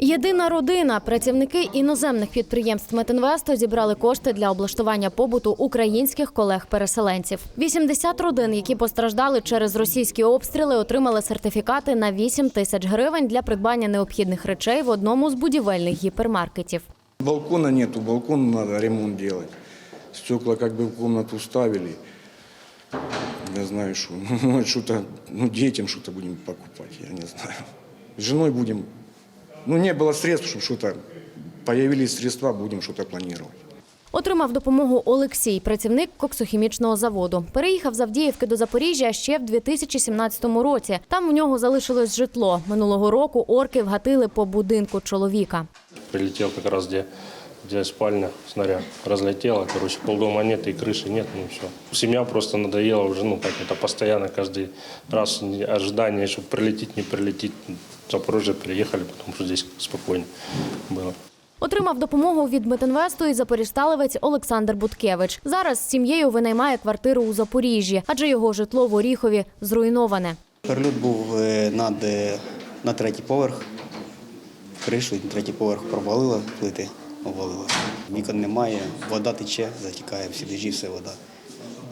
Єдина родина. Працівники іноземних підприємств Метинвесту зібрали кошти для облаштування побуту українських колег-переселенців. 80 родин, які постраждали через російські обстріли, отримали сертифікати на 8 тисяч гривень для придбання необхідних речей в одному з будівельних гіпермаркетів. Балкона нету, балкон надо ремонт делать. Стекла бы в комнату ставили. Я знаю, что ну, что-то, ну, детям что-то будем покупать, я не знаю. С женой будем, ну, не було средств, щоб щось появились средства, будем щось планувати. Отримав допомогу Олексій, працівник коксохімічного заводу. Переїхав з Авдіївки до Запоріжжя ще в 2017 році. Там у нього залишилось житло. Минулого року орки вгатили по будинку чоловіка. Прилетів якраз раз где, где спальня, снаряд. Разлетело, короче, полдома нет и крыши нет, ну все. Семья просто надоела уже, ну как это, постоянно каждый раз не- ожидание, что прилетит, не прилетит. В Запорожье приехали, потому что здесь спокойно было. Отримав допомогу від Метинвесту і запоріжсталевець Олександр Буткевич. Зараз з сім'єю винаймає квартиру у Запоріжжі, адже його житло в Оріхові зруйноване. Перельот був е, над, е, на третій поверх. Кришу, і третій поверх провалило, плити обвалило. Вікон немає, вода тече, затікає, всі дежі, все вода.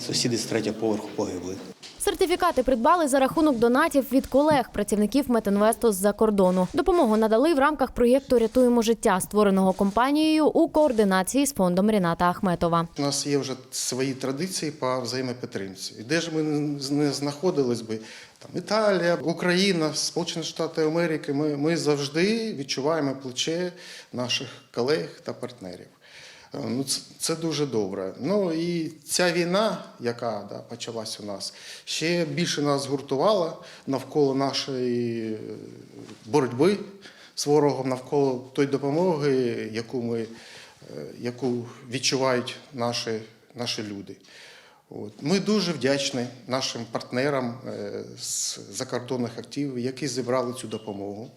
Сусіди з третього поверху погибли. Сертифікати придбали за рахунок донатів від колег, працівників Метинвесту з-за кордону. Допомогу надали в рамках проєкту Рятуємо життя, створеного компанією у координації з фондом Ріната Ахметова. У нас є вже свої традиції по взаємопідтримці. І де ж ми не знаходились би, там Італія, Україна, Сполучені Штати Америки, ми, ми завжди відчуваємо плече наших колег та партнерів. Е, Ну, це, дуже добре. Ну і ця війна, яка да, почалась у нас, ще більше нас згуртувала навколо нашої е, боротьби з ворогом, навколо той допомоги, яку ми е, яку відчувають наші, наші люди. От. Ми дуже вдячні нашим партнерам з закордонних активів, які зібрали цю допомогу.